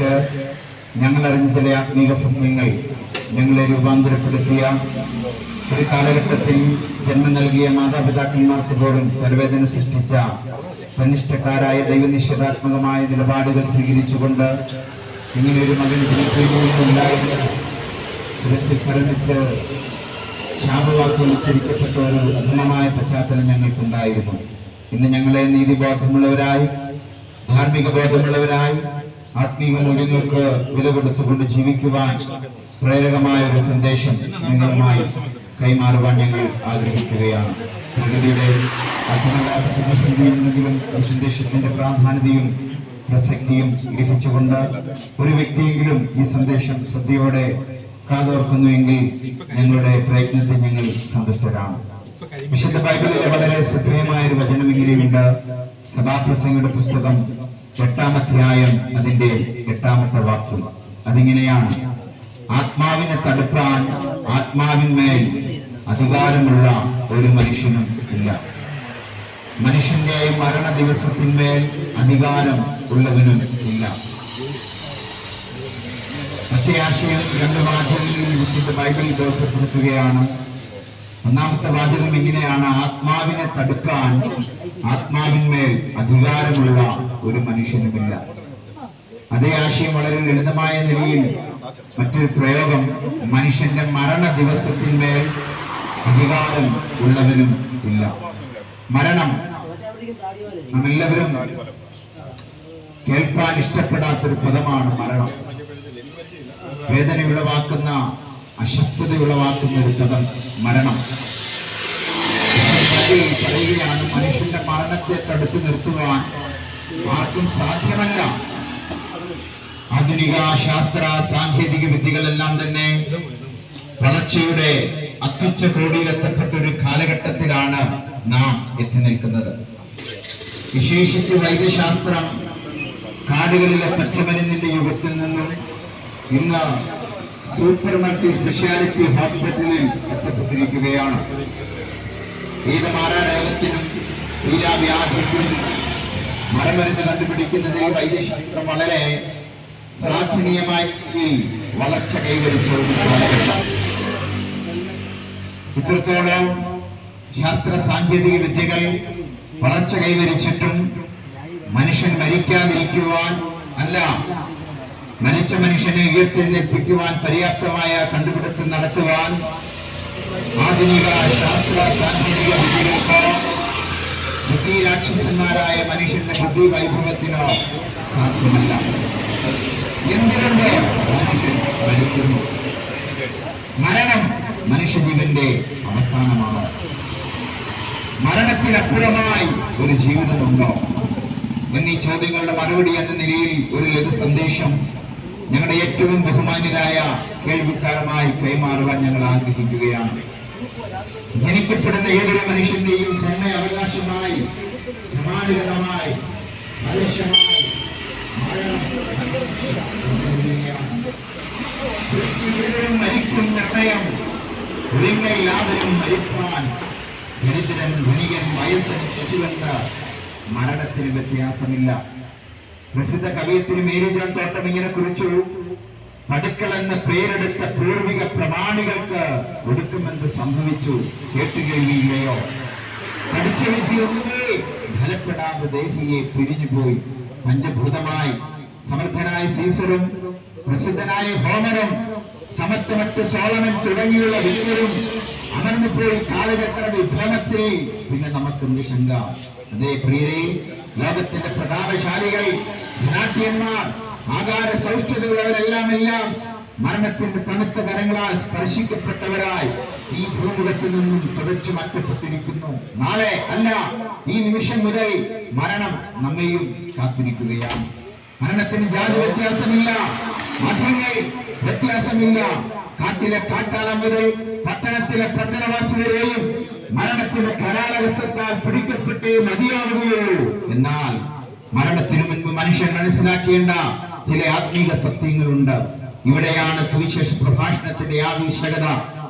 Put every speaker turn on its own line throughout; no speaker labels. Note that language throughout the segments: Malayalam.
വെച്ച് ഞങ്ങൾ അറിഞ്ഞ ചില ആത്മീക സത്യങ്ങൾ ഞങ്ങളെ രൂപാന്തരപ്പെടുത്തിയ ഒരു കാലഘട്ടത്തിൽ ജന്മം നൽകിയ മാതാപിതാക്കന്മാർക്ക് പോലും തലവേദന സൃഷ്ടിച്ച തന്നിഷ്ടക്കാരായ ദൈവനിഷേധാത്മകമായ നിലപാടുകൾ സ്വീകരിച്ചുകൊണ്ട് ഇങ്ങനെ ഒരു മകൻ ജനിക്കുകയുണ്ടായിരുന്നു ശിരസിൽ ശാപവാക്കുകൾ ഉച്ചരിക്കപ്പെട്ട ഒരു അധമമായ പശ്ചാത്തലം ഞങ്ങൾക്കുണ്ടായിരുന്നു. ഇന്ന് ഞങ്ങളെ നീതിബോധമുള്ളവരായി ധാർമ്മിക ബോധമുള്ളവരായി ആത്മീയ മൂല്യങ്ങൾക്ക് വില കൊടുത്തുകൊണ്ട് ജീവിക്കുവാൻ പ്രേരകമായ ഒരു സന്ദേശം നിങ്ങളുമായി കൈമാറുവാൻ ഞങ്ങൾ ആഗ്രഹിക്കുകയാണ്. പ്രകൃതിയുടെ അർത്ഥമില്ലാത്ത ഈ സന്ദേശത്തിന്റെ പ്രാധാന്യതയും പ്രസക്തിയും ഗ്രഹിച്ചുകൊണ്ട് ഒരു വ്യക്തിയെങ്കിലും ഈ സന്ദേശം ശ്രദ്ധയോടെ കാതോർക്കുന്നുവെങ്കിൽ ഞങ്ങളുടെ പ്രയത്നത്തിൽ ഞങ്ങൾ സന്തുഷ്ടരാണ്. വിശുദ്ധ ബൈബിളിലെ വളരെ ശ്രദ്ധേയമായ ഒരു വചനം ഇങ്ങനെയുണ്ട് സഭാപ്രസംഗയുടെ പുസ്തകം എട്ടാമധ്യായം അതിന്റെ എട്ടാമത്തെ വാക്യം. അതിങ്ങനെയാണ്. ആത്മാവിനെ തടുപ്പാൻ ആത്മാവിന്മേൽ അധികാരമുള്ള ഒരു മനുഷ്യനും ഇല്ല. മനുഷ്യന്റെ മരണ ദിവസത്തിന്മേൽ അധികാരം ഉള്ളവനും ഇല്ല. മറ്റേ രണ്ട് വാചകങ്ങളിൽ വിശുദ്ധ ബൈബിളിൽ ബോധ്യപ്പെടുത്തുകയാണ് ഒന്നാമത്തെ വാചകം ഇങ്ങനെയാണ് ആത്മാവിനെ തടുക്കാൻ ആത്മാവിന്മേൽ അധികാരമുള്ള ഒരു മനുഷ്യനുമില്ല. അതേ ആശയം വളരെ ലളിതമായ നിലയിൽ മറ്റൊരു പ്രയോഗം മനുഷ്യന്റെ മരണ ദിവസത്തിന്മേൽ അധികാരം ഉള്ളവനും ഇല്ല. മരണം നമ്മെല്ലാവരും കേൾക്കാൻ ഇഷ്ടപ്പെടാത്തൊരു പദമാണ് മരണം. വേദന ഉളവാക്കുന്ന അസ്വസ്ഥത ഒരു പദം മരണം പറയുകയാണ് മനുഷ്യന്റെ മരണത്തെ തടുത്തു നിർത്തുവാൻ ആർക്കും സാധ്യമല്ല. ആധുനിക ശാസ്ത്ര സാങ്കേതിക വിദ്യകളെല്ലാം തന്നെ വളർച്ചയുടെ അത്യുച്ച കോടിയിലെത്തപ്പെട്ട ഒരു കാലഘട്ടത്തിലാണ് നാം എത്തി നിൽക്കുന്നത്. വിശേഷിച്ച് വൈദ്യശാസ്ത്രം കാടുകളിലെ പച്ചമരുന്നിന്റെ യുഗത്തിൽ നിന്നും ഇന്ന് സൂപ്പർ മൾട്ടി സ്പെഷ്യാലിറ്റി ഹോസ്പിറ്റലിൽ എത്തപ്പെട്ടിരിക്കുകയാണ്. ഏത് മാറാരോഗത്തിനും തീരാവ്യാധിക്കും മരമരുന്ന് കണ്ടുപിടിക്കുന്നതിൽ വൈദ്യശാസ്ത്രം വളരെ ശ്ലാഘനീയമായി വളർച്ച കൈവരിച്ചു ഇത്രത്തോളം ശാസ്ത്ര സാങ്കേതിക വിദ്യകൾ വളർച്ച കൈവരിച്ചിട്ടും മനുഷ്യൻ മരിക്കാതിരിക്കുവാൻ അല്ല മരിച്ച മനുഷ്യനെ ഉയർത്തെഴുന്നേൽപ്പിക്കുവാൻ പര്യാപ്തമായ കണ്ടുപിടുത്തം നടത്തുവാൻ ആധുനിക ശാസ്ത്ര സാങ്കേതിക വിദ്യകൾക്ക് ബുദ്ധി രാക്ഷസന്മാരായ മനുഷ്യന്റെ ബുദ്ധി വൈഭവത്തിനോ സാധ്യമല്ല. എന്തുകൊണ്ട് മനുഷ്യൻ മരിക്കുന്നു? മരണം മനുഷ്യജീവന്റെ അവസാനമാണ്. മരണത്തിനപ്പുറമായി ഒരു ജീവിതമുണ്ടോ? എന്നീ ചോദ്യങ്ങളുടെ മറുപടി എന്ന നിലയിൽ ഒരു ലഘു സന്ദേശം ഞങ്ങളുടെ ഏറ്റവും ബഹുമാന്യരായ കേൾവിക്കാരമായി കൈമാറുവാൻ ഞങ്ങൾ ആഗ്രഹിക്കുകയാണ്. ജനിക്കപ്പെടുന്ന ഏതൊരു മനുഷ്യന്റെയും ജന്മ അവകാശമായി സമാനുഗതമായി മരിക്കും നിർണയം ഒരിങ്ങല്ലാവരും മരിപ്പാൻ ദരിദ്രൻ ധനികൻ വയസ്സൻ ശശിവെന്ന് മരണത്തിന് വ്യത്യാസമില്ല. പ്രസിദ്ധ കവിയത്തിന് മേരി ജോൺ തോട്ടം ഇങ്ങനെ കുറിച്ചു. പടുക്കൾ എന്ന പേരെടുത്ത പൂർവിക പ്രമാണികൾക്ക് ഒടുക്കുമെന്ന് സംഭവിച്ചു? കേട്ടുകേൾവിയില്ലയോ? പഠിച്ച വിദ്യയൊന്നുമേ ഫലപ്പെടാതെ ദേഹിയെ പിരിഞ്ഞുപോയി. പഞ്ചഭൂതമായി. സമർത്ഥനായ സീസറും പ്രസിദ്ധനായ ഹോമറും സമത്വമറ്റ് സോളമൻ തുടങ്ങിയുള്ള വിദ്യരും അമർന്നുപോയി കാലചക്ര വിഭ്രമത്തിൽ പിന്നെ നമുക്കെന്ത് ശങ്ക. അതേ പ്രിയരെ ലോകത്തിന്റെ പ്രതാപശാലികൾ ധനാട്യന്മാർ ആകാര സൗഷ്ഠതയുള്ളവരെല്ലാം എല്ലാം മരണത്തിന്റെ തണുത്ത കരങ്ങളാൽ സ്പർശിക്കപ്പെട്ടവരായി ഈ ഭൂമുഖത്തിൽ നിന്നും തുടച്ചു മാറ്റപ്പെട്ടിരിക്കുന്നു. നാളെ അല്ല ഈ നിമിഷം മുതൽ മരണം നമ്മെയും കാത്തിരിക്കുകയാണ്. മരണത്തിന് ജാതി വ്യത്യാസമില്ല. മതങ്ങൾ വ്യത്യാസമില്ല. കാട്ടിലെ കാട്ടാള മുതൽ പട്ടണത്തിലെ പട്ടണവാസികളെയും മരണത്തിന്റെ കരാളവസ്ഥത്താൽ പിടിക്കപ്പെട്ടേ മതിയാവുകയുള്ളൂ. എന്നാൽ മരണത്തിനു മുൻപ് മനുഷ്യൻ മനസ്സിലാക്കേണ്ട ചില ആത്മീക സത്യങ്ങളുണ്ട്. ഇവിടെയാണ് സുവിശേഷ പ്രഭാഷണത്തിന്റെ ആവശ്യകത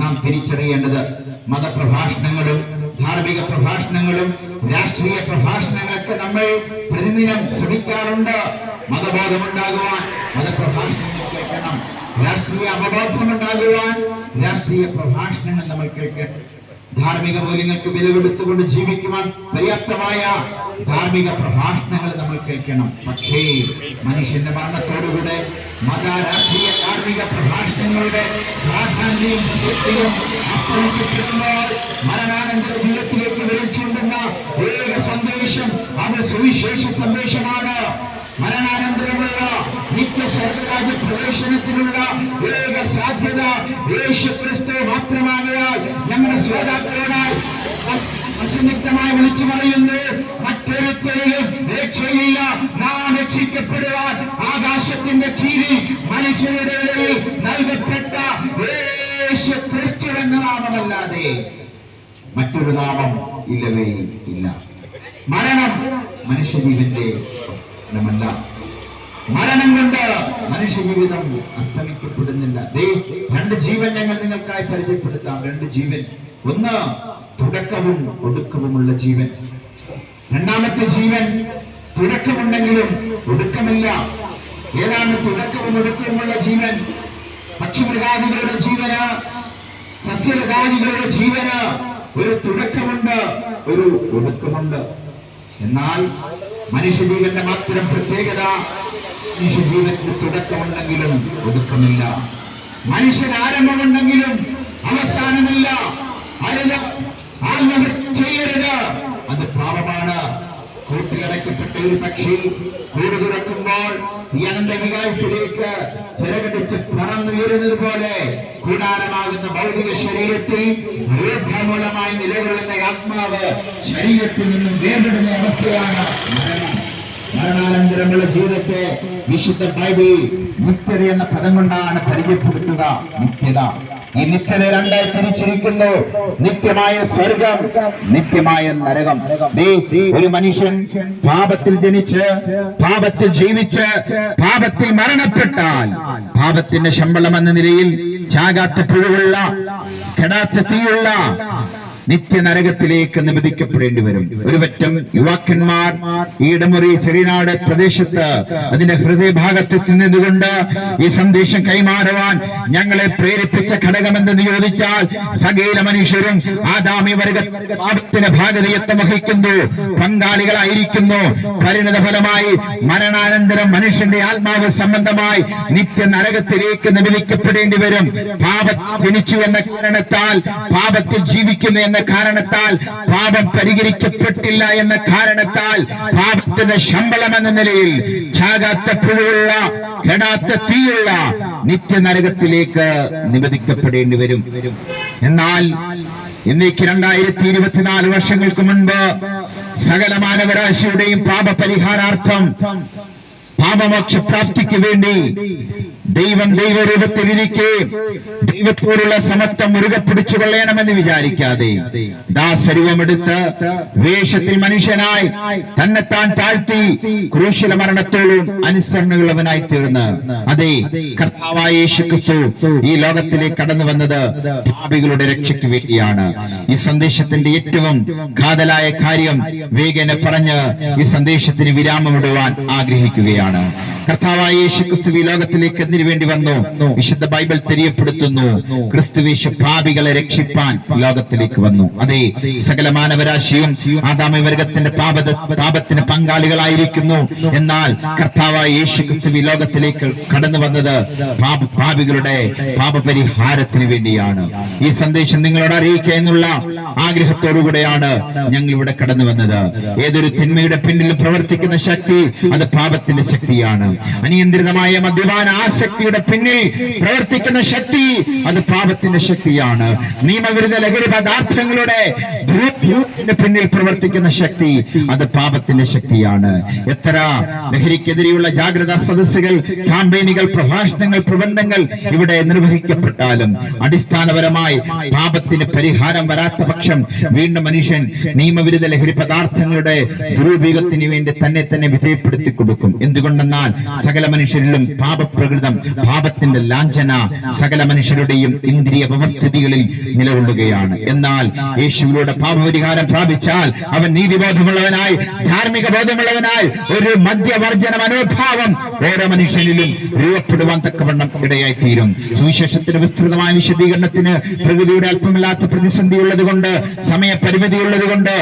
നാം തിരിച്ചറിയേണ്ടത്. മതപ്രഭാഷണങ്ങളും ധാർമ്മിക പ്രഭാഷണങ്ങളും രാഷ്ട്രീയ പ്രഭാഷണങ്ങളൊക്കെ നമ്മൾ പ്രതിദിനം ശ്രമിക്കാറുണ്ട്. മതബോധമുണ്ടാകുവാൻ മതപ്രഭാഷണം രാഷ്ട്രീയ അവബോധമുണ്ടാകുവാൻ രാഷ്ട്രീയ പ്രഭാഷണങ്ങൾ നമ്മൾ കേൾക്കണം ധാർമ്മിക മൂല്യങ്ങൾക്ക് വില കൊടുത്തുകൊണ്ട് ജീവിക്കുവാൻ പര്യാപ്തമായ ധാർമ്മിക പ്രഭാഷണങ്ങൾ നമ്മൾ കേൾക്കണം. പക്ഷേ മനുഷ്യന്റെ മരണത്തോടുകൂടെ മത രാഷ്ട്രീയ ധാർമ്മിക പ്രഭാഷണങ്ങളുടെ അസ്തമിക്കപ്പെടുമ്പോൾ മരണാനന്തര ജീവിതത്തിലേക്ക് വിളിച്ചുണ്ടെന്ന ഏക സന്ദേശം അത് സുവിശേഷ സന്ദേശമാണ് മരണാനന്തരമുള്ള നിത്യ സ്വർഗരാജ്യ പ്രവേശനത്തിനുള്ള ഏക സാധ്യത യേശുക്രിസ്തു മാത്രമാകയാൽ നമ്മുടെ ശ്രോതാക്കളോടായി അസന്നിഗ്ധമായി വിളിച്ചു പറയുന്നു മറ്റൊരുത്തരിലും രക്ഷയില്ല. നാം രക്ഷിക്കപ്പെടുവാൻ ആകാശത്തിന്റെ കീഴിൽ മനുഷ്യരുടെ ഇടയിൽ നൽകപ്പെട്ട യേശു ക്രിസ്തു എന്ന നാമമല്ലാതെ മറ്റൊരു നാമം ഇല്ലവേ ഇല്ല. മരണം മനുഷ്യജീവന്റെ പ്രശ്നമല്ല മരണം കൊണ്ട് മനുഷ്യജീവിതം അസ്തമിക്കപ്പെടുന്നില്ല. രണ്ട് ജീവൻ ഞങ്ങൾ നിങ്ങൾക്കായി പരിചയപ്പെടുത്താം. രണ്ട് ജീവൻ. ഒന്ന് തുടക്കവും ഒടുക്കവുമുള്ള ജീവൻ. രണ്ടാമത്തെ ജീവൻ തുടക്കമുണ്ടെങ്കിലും ഒടുക്കമില്ല. ഏതാണ് തുടക്കവും ഒടുക്കവുമുള്ള ജീവൻ? പക്ഷിമൃഗാദികളുടെ ജീവന്? സസ്യലതാദികളുടെ ജീവന്? ഒരു തുടക്കമുണ്ട് ഒരു ഒടുക്കമുണ്ട്. എന്നാൽ മനുഷ്യജീവന്റെ മാത്രം പ്രത്യേകത മനുഷ്യജീവനത്തിന് തുടക്കമുണ്ടെങ്കിലും ഒതുക്കമില്ല. മനുഷ്യൻ ആരംഭമുണ്ടെങ്കിലും അവസാനമില്ല ചെയ്യരുത്. അത് പാപമാണ്. കൂട്ടിയടയ്ക്കപ്പെട്ട ഒരു പക്ഷി കൂട് തുറക്കുമ്പോൾ അനന്ത വികാസത്തിലേക്ക് ചിറകടിച്ച് പറന്നുയരുന്നത് പോലെ കൂടാരമാകുന്ന ഭൗതിക ശരീരത്തിൽ രൂഢമൂലമായി നിലകൊള്ളുന്ന ആത്മാവ് ശരീരത്തിൽ നിന്നും വേർപെടുന്ന അവസ്ഥയാണ് മരണം. മരണാനന്തരമുള്ള ജീവിതത്തെ വിശുദ്ധ ബൈബിൾ നിത്യത എന്ന പദം കൊണ്ടാണ് പരിചയപ്പെടുത്തുക. നിത്യത. ഈ നിത്യത രണ്ടായി തിരിച്ചിരിക്കുന്നു. നിത്യമായ സ്വർഗം നിത്യമായ നരകം. ഒരു മനുഷ്യൻ പാപത്തിൽ ജനിച്ച് പാപത്തിൽ ജീവിച്ച് പാപത്തിൽ മരണപ്പെട്ടാൽ പാപത്തിന്റെ ശമ്പളം എന്ന നിലയിൽ ചാകാത്ത പുഴുവുള്ള കെടാത്ത തീയുള്ള നിത്യനരകത്തിലേക്ക് നിബന്ധിക്കപ്പെടേണ്ടി വരും. ഒരു പറ്റം യുവാക്കന്മാർ ഈടമുറി ചെറിയനാട് പ്രദേശത്ത് അതിന്റെ ഹൃദയഭാഗത്ത് നിന്നുകൊണ്ട് ഈ സന്ദേശം കൈമാറുവാൻ ഞങ്ങളെ പ്രേരിപ്പിച്ച ഘടകമെന്തെന്ന് ചോദിച്ചാൽ സകല മനുഷ്യരും ആദാമി വർഗ ഭാഗതീയത്വം ഭാഗതയത്വം വഹിക്കുന്നു. പങ്കാളികളായിരിക്കുന്നു. പരിണിത ഫലമായി മരണാനന്തരം മനുഷ്യന്റെ ആത്മാവ് സംബന്ധമായി നിത്യ നരകത്തിലേക്ക് നിബന്ധിക്കപ്പെടേണ്ടി വരും. പാപ ജനിച്ചു എന്ന കാരണത്താൽ പാപത്തിൽ ജീവിക്കുന്നു എന്ന കാരണത്താൽ പാപം പരിഹരിക്കപ്പെട്ടില്ല എന്ന കാരണത്താൽ പാപത്തിന്റെ ശമ്പളം എന്ന നിലയിൽ ചാകാത്ത പുഴുവുള്ള കെടാത്ത തീയുള്ള നിത്യനരകത്തിലേക്ക് നിബന്ധിക്കപ്പെടേണ്ടി വരും. എന്നാൽ ഇന്നേക്ക് രണ്ടായിരത്തി ഇരുപത്തിനാല് വർഷങ്ങൾക്ക് മുൻപ് സകല മാനവരാശിയുടെയും പാപപരിഹാരാർത്ഥം പാപമോക്ഷ പ്രാപ്തിക്ക് വേണ്ടി ദൈവം ദൈവരൂപത്തിലിരിക്കെ ദൈവത്തോടുള്ള സമത്വം മുറുകെ പിടിച്ചു കൊള്ളണമെന്ന് വിചാരിക്കാതെ ദാസരൂപമെടുത്ത് വേഷത്തിൽ മനുഷ്യനായി തന്നെത്താൻ താഴ്ത്തി ക്രൂശില മരണത്തോളം അനുസരണയുള്ളവനായി തീർന്ന്. അതെ കർത്താവായ യേശു ക്രിസ്തു ഈ ലോകത്തിലേക്ക് കടന്നു വന്നത് ഭാവികളുടെ രക്ഷയ്ക്ക് വേണ്ടിയാണ്. ഈ സന്ദേശത്തിന്റെ ഏറ്റവും കാതലായ കാര്യം വേഗനെ പറഞ്ഞ് ഈ സന്ദേശത്തിന് വിരാമമിടുവാൻ ആഗ്രഹിക്കുകയാണ്. കർത്താവായ യേശു ക്രിസ്തു ഈ ലോകത്തിലേക്ക് എന്തിനു വേണ്ടി വന്നു? വിശുദ്ധ ബൈബിൾ തെരിയപ്പെടുത്തുന്നു. ക്രിസ്തുവേശ പാപികളെ രക്ഷിപ്പാൻ ലോകത്തിലേക്ക് വന്നു. അതെ സകല മാനവരാശിയും ആദാമി വർഗത്തിന്റെ പാപ പാപത്തിന് പങ്കാളികളായിരിക്കുന്നു. എന്നാൽ കർത്താവായ യേശു ക്രിസ്തു ഈ ലോകത്തിലേക്ക് കടന്നു വന്നത് പാപ പാപികളുടെ പാപപരിഹാരത്തിന് വേണ്ടിയാണ്. ഈ സന്ദേശം നിങ്ങളോട് അറിയിക്കുക എന്നുള്ള ആഗ്രഹത്തോടുകൂടെയാണ് ഞങ്ങൾ ഇവിടെ കടന്നു വന്നത്. ഏതൊരു തിന്മയുടെ പിന്നിൽ പ്രവർത്തിക്കുന്ന ശക്തി അത് പാപത്തിന്റെ ശക്തിയാണ്. അനിയന്ത്രിതമായ മദ്യപാന ആസക്തിയുടെ പിന്നിൽ പ്രവർത്തിക്കുന്ന ശക്തി അത് പാപത്തിന്റെ ശക്തിയാണ്. നിയമവിരുദ്ധ ലഹരി പദാർത്ഥങ്ങളുടെ പിന്നിൽ പ്രവർത്തിക്കുന്ന ശക്തി അത് പാപത്തിന്റെ ശക്തിയാണ്. എത്ര ലഹരിക്കെതിരെയുള്ള ജാഗ്രതാ സദസ്സുകൾ ക്യാമ്പയിനുകൾ പ്രഭാഷണങ്ങൾ പ്രബന്ധങ്ങൾ ഇവിടെ നിർവഹിക്കപ്പെട്ടാലും അടിസ്ഥാനപരമായി പാപത്തിന് പരിഹാരം വരാത്ത പക്ഷം വീണ്ടും മനുഷ്യൻ നിയമവിരുദ്ധ ലഹരി പദാർത്ഥങ്ങളുടെ ദുരുപയോഗത്തിന് വേണ്ടി തന്നെ തന്നെ വിധേയപ്പെടുത്തി കൊടുക്കും എന്തുകൊണ്ടെന്നാൽ
സകല മനുഷ്യരിലും പാപപ്രകൃതം പാപത്തിന്റെ ലാഞ്ചന സകല മനുഷ്യരുടെയും ഇന്ദ്രിയ വ്യവസ്ഥിതികളിൽ നിലകൊള്ളുകയാണ്. എന്നാൽ യേശുവിലൂടെ പാപപരിഹാരം പ്രാപിച്ചാൽ അവൻ നീതിബോധമുള്ളവനായി ധാർമ്മിക ബോധമുള്ളവനായി ഒരു മദ്യവർജന മനോഭാവം ഓരോ മനുഷ്യനിലും രൂപപ്പെടുവാൻ തക്കവണ്ണം ഇടയായി തീരും സുവിശേഷത്തിന് വിസ്തൃതമായ വിശദീകരണത്തിന് പ്രകൃതിയുടെ അല്പമില്ലാത്ത പ്രതിസന്ധി ഉള്ളത് കൊണ്ട് സമയപരിമിതി ഉള്ളത് കൊണ്ട്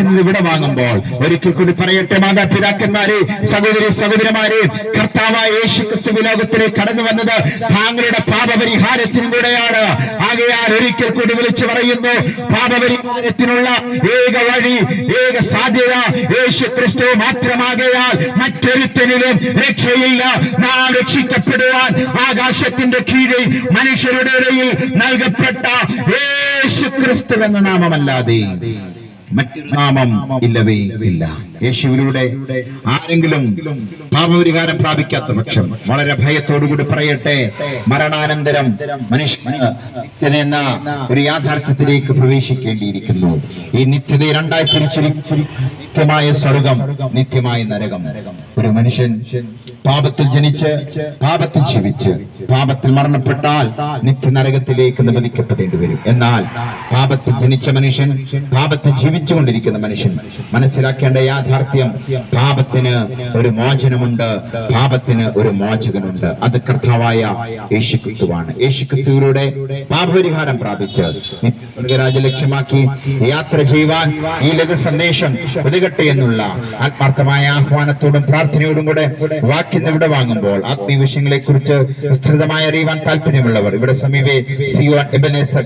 നിന്ന് വിടവാങ്ങുമ്പോൾ ഒരിക്കൽ കൂടി പറയട്ടെ മാതാപിതാക്കന്മാരെ സഹോദരി സഹോദരന്മാരെ കർത്താവായ യേശു ക്രിസ്തു വിലോകത്തിലേക്ക് കടന്നു വന്നത് താങ്കളുടെ പാപപരിഹാരത്തിനും കൂടെയാണ്. ആകയാൽ ഒരിക്കൽ കൂടി വിളിച്ചു പറയുന്നു പാപപരിഹാരത്തിനുള്ള ഏക വഴി ഏക സാധ്യത യേശു ക്രിസ്തു മാത്രമാകയാൽ മറ്റൊരുത്തനിലും രക്ഷയില്ല. നാം രക്ഷിക്കപ്പെടുവാൻ ആകാശത്തിന്റെ കീഴിൽ മനുഷ്യരുടെ ഇടയിൽ നൽകപ്പെട്ട യേശു ക്രിസ്തു എന്ന നാമമല്ലാതെ. മറ്റൊരു നാമം ഇല്ലവേ ഇല്ല. യേശുവിലൂടെ ആരെങ്കിലും പാപപരിഹാരം പ്രാപിക്കാത്ത പക്ഷം വളരെ ഭയത്തോടുകൂടി പറയട്ടെ. മരണാനന്തരം നിത്യത എന്ന ഒരു യാഥാർത്ഥ്യത്തിലേക്ക് പ്രവേശിക്കേണ്ടിയിരിക്കുന്നു. ഈ നിത്യതയെ രണ്ടായി തിരിച്ചിരിച്ചു നിത്യമായ സ്വർഗം നിത്യമായ നരകം. ഒരു മനുഷ്യൻ പാപത്തിൽ ജനിച്ച് പാപത്തിൽ ജീവിച്ച് പാപത്തിൽ മരണപ്പെട്ടാൽ നിത്യനരകത്തിലേക്ക് നിബന്ധിക്കപ്പെടേണ്ടി വരും. എന്നാൽ പാപത്തിൽ ജനിച്ച മനുഷ്യൻ പാപത്തിൽ ജീവിച്ചുകൊണ്ടിരിക്കുന്ന മനുഷ്യൻ മനസ്സിലാക്കേണ്ട യാഥാർത്ഥ്യം പാപത്തിന് ഒരു മോചനമുണ്ട് പാപത്തിന് ഒരു മോചകനുണ്ട്. അത് കർത്താവായ യേശുക്രിസ്തുവാണ്. യേശുക്രിസ്തുവിലൂടെ പാപപരിഹാരം പ്രാപിച്ച് നിത്യസ്വർഗരാജ ലക്ഷ്യമാക്കി യാത്ര ചെയ്യുവാൻ ഈ ലഘു സന്ദേശം ഒതുകട്ടെ എന്നുള്ള ആത്മാർത്ഥമായ ആഹ്വാനത്തോടും പ്രാർത്ഥനയോടും കൂടെ വാക്യം ഇവിടെ വാങ്ങുമ്പോൾ ആത്മീയ വിഷയങ്ങളെ കുറിച്ച് വിസ്തൃതമായി അറിയുവാൻ താല്പര്യമുള്ളവർ ഇവിടെ സമീപേ സിയോൺ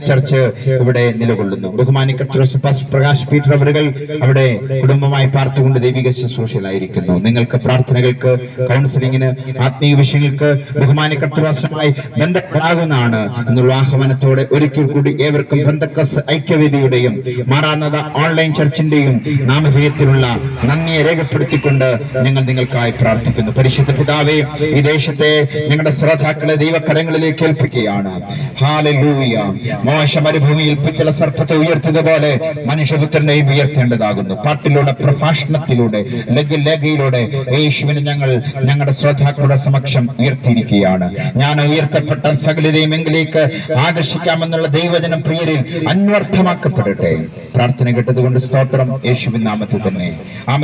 ചർച്ച് ഇവിടെ നിലകൊള്ളുന്നു. ബഹുമാനിക്കപ്പെട്ട പ്രകാശ് പീറ്റർ അവരുകൾ അവിടെ കുടുംബമായി പാർത്തുകൊണ്ട് ദൈവിക ശുശ്രൂഷയിലായിരിക്കുന്നു. നിങ്ങൾക്ക് പ്രാർത്ഥനകൾക്ക് കൗൺസിലിങ്ങിന് ആത്മീയ വിഷയങ്ങൾക്ക് ബഹുമാനിക്കർത്തവാസമായി ബന്ധപ്പെടാകുന്നതാണ് എന്നുള്ള ആഹ്വാനത്തോടെ ഒരിക്കൽ കൂടി ഏവർക്കും ബന്ധക്കസ് ഐക്യവേദിയുടെയും മാറാന്നത ഓൺലൈൻ ചർച്ചിന്റെയും നാമധേയത്തിലുള്ള നന്ദിയെ രേഖപ്പെടുത്തിക്കൊണ്ട് ഞങ്ങൾ നിങ്ങൾക്കായി പ്രാർത്ഥിക്കുന്നു. പരിശുദ്ധ പിതാവേ ഈ ദേശത്തെ ഞങ്ങളുടെ ശ്രോതാക്കളെ ദൈവകരങ്ങളിലേക്ക് ഏൽപ്പിക്കുകയാണ്. മോശ മരുഭൂമിയിൽ പിച്ചള സർപ്പത്തെ ഉയർത്തിയതുപോലെ മനുഷ്യപുത്രനെയും ഉയർത്തേണ്ടതാകുന്നു. പാട്ടിലൂടെ പ്രഭാഷണത്തിലൂടെ ലഘു ലേഖയിലൂടെ യേശുവിനെ ഞങ്ങൾ ഞങ്ങളുടെ ശ്രോതാക്കളുടെ സമക്ഷം ഉയർത്തിയിരിക്കുകയാണ്. ഞാൻ ഉയർത്തപ്പെട്ട സകലരെയും എങ്കിലേക്ക് ആകർഷിക്കാമെന്നുള്ള ദൈവജനം പ്രിയരിൽ അന്വർത്ഥമാക്കപ്പെടട്ടെ. പ്രാർത്ഥന കേട്ടതുകൊണ്ട് സ്തോത്രം. യേശുവിൻ നാമത്തിൽ തന്നെ ആമേൻ